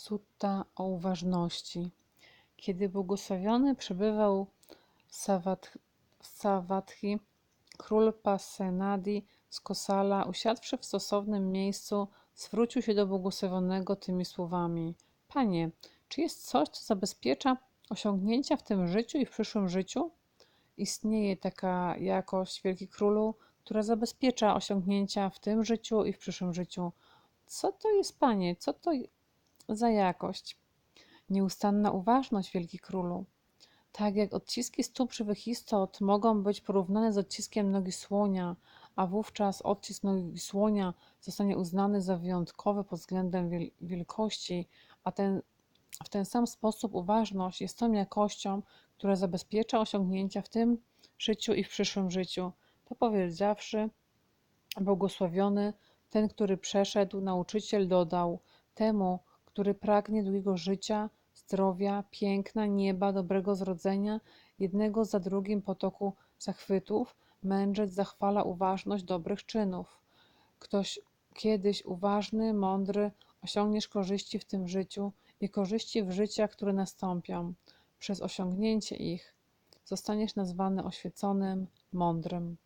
Sutta o uważności. Kiedy błogosławiony przebywał w Savat- w Savatthi, król Pasenadi z Kosala, usiadłszy w stosownym miejscu, zwrócił się do błogosławionego tymi słowami: Panie, czy jest coś, co zabezpiecza osiągnięcia w tym życiu i w przyszłym życiu? Istnieje taka jakość, Wielki Królu, która zabezpiecza osiągnięcia w tym życiu i w przyszłym życiu. Co to jest, Panie? Co to za jakość? Nieustanna uważność, Wielki Królu. Tak jak odciski stóp żywych istot mogą być porównane z odciskiem nogi słonia, a wówczas odcisk nogi słonia zostanie uznany za wyjątkowy pod względem wiel- wielkości, a ten, w ten sam sposób uważność jest tą jakością, która zabezpiecza osiągnięcia w tym życiu i w przyszłym życiu. To powiedziawszy, błogosławiony ten, który przeszedł, nauczyciel dodał temu, który pragnie długiego życia, zdrowia, piękna, nieba, dobrego zrodzenia, jednego za drugim potoku zachwytów, mędrzec zachwala uważność dobrych czynów. Ktoś kiedyś uważny, mądry, osiągniesz korzyści w tym życiu i korzyści w życiach, które nastąpią. Przez osiągnięcie ich zostaniesz nazwany oświeconym, mądrym.